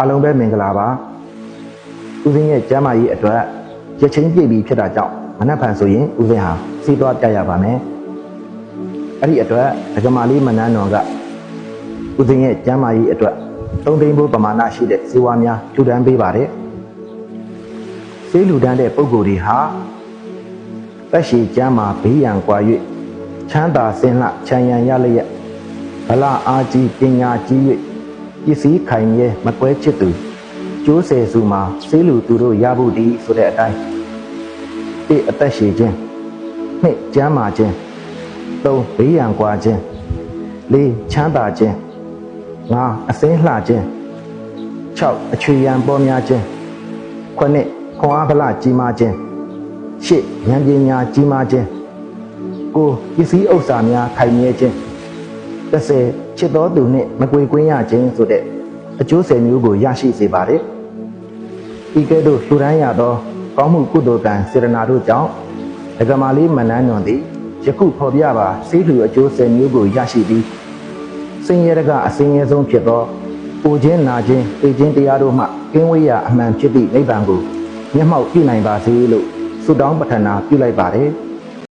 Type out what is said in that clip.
အားလုံးပဲမင်္ဂလာပါဦးစင်းရဲ့ကျမ်းမာရေးအတွက်ရချင်းပြည့်ပြီးဖြစ်တာကြောင့်မနက်ဖြန်ဆိုရင်ဦးစင်းဟာစီးသွားပြရပါမယ်အဲ့ဒီအတွက်ဒကမာလေးမနန်းတော်ကဦးစင်းရဲ့ကျမ်းမာရေးအတွက်သုံးသိန်းဖို့ပမာဏရှိတဲ့ဇီဝများထူထမ်းပေးပါတယ်စေးလူတန်းတဲ့ပုံကိုယ်တွေဟာတက်ရှိကျမ်းမာဘေးရန်ကွာ၍ချမ်းသာစင်လှချမ်းရန်ရလျက်ဗလာအားကြီးပညာကြီး၍ ပစ္စည်းခိုင်မြဲမကွဲချစ်သူကျိုးဆယ်စုမှာစေးလူသူတို့ရဖို့ဒီဆိုတဲ့အတိုင်းတိအသက်ရှိခြင်းနှစ်ကျမ်းမာခြင်းသုံးဘေးရန်ကွာခြင်းလေးချမ်းသာခြင်းငါအစင်းလှခြင်း6အချွေရန်ပေါ်များခြင်း9ခွန်အားဗလာကြီးမားခြင်း10ဉာဏ်ပညာကြီးမားခြင်း9ပစ္စည်းဥစ္စာများခိုင်မြဲခြင်း 30ချစ်တော်သူနှင့်မကွေကွင်းရခြင်းဆိုတဲ့အကျိုးဆယ်မျိုးကိုရရှိစေပါတယ်ဤကဲ့သို့လှူဒန်းရသောကောင်းမှုကုသိုလ်ကံစေရနာတို့ကြောင့်ဒကမာလေးမနန်းတော်သည်ယခုဖော်ပြပါစေလူအကျိုးဆယ်မျိုးကိုရရှိပြီးစင်ရတကအစင်ရဲဆုံးဖြစ်သောပူခြင်းနာခြင်းသိခြင်းတရားတို့မှကင်းဝေးရာအမှန်ဖြစ်သည့်နိဗ္ဗာန်ကိုမျက်မှောက်ပြုနိုင်ပါစေလို့ဆုတောင်းပတ္ထနာပြုလိုက်ပါတယ်